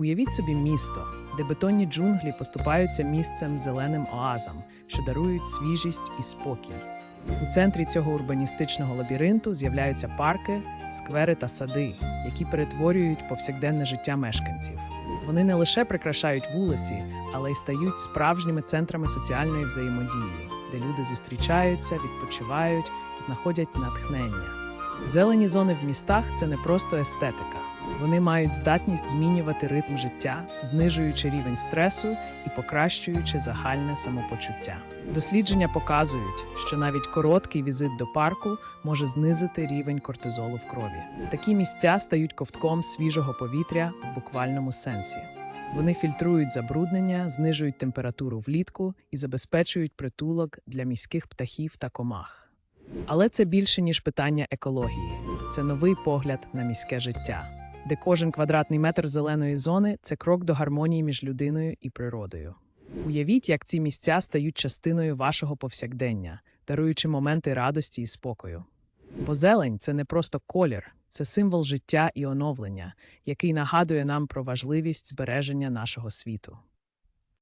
Уявіть собі місто, де бетонні джунглі поступаються місцем зеленим оазам, що дарують свіжість і спокій. У центрі цього урбаністичного лабіринту з'являються парки, сквери та сади, які перетворюють повсякденне життя мешканців. Вони не лише прикрашають вулиці, але й стають справжніми центрами соціальної взаємодії, де люди зустрічаються, відпочивають, знаходять натхнення. Зелені зони в містах це не просто естетика. Вони мають здатність змінювати ритм життя, знижуючи рівень стресу і покращуючи загальне самопочуття. Дослідження показують, що навіть короткий візит до парку може знизити рівень кортизолу в крові. Такі місця стають ковтком свіжого повітря в буквальному сенсі. Вони фільтрують забруднення, знижують температуру влітку і забезпечують притулок для міських птахів та комах. Але це більше ніж питання екології. Це новий погляд на міське життя, де кожен квадратний метр зеленої зони це крок до гармонії між людиною і природою. Уявіть, як ці місця стають частиною вашого повсякдення, даруючи моменти радості і спокою. Бо зелень це не просто колір, це символ життя і оновлення, який нагадує нам про важливість збереження нашого світу.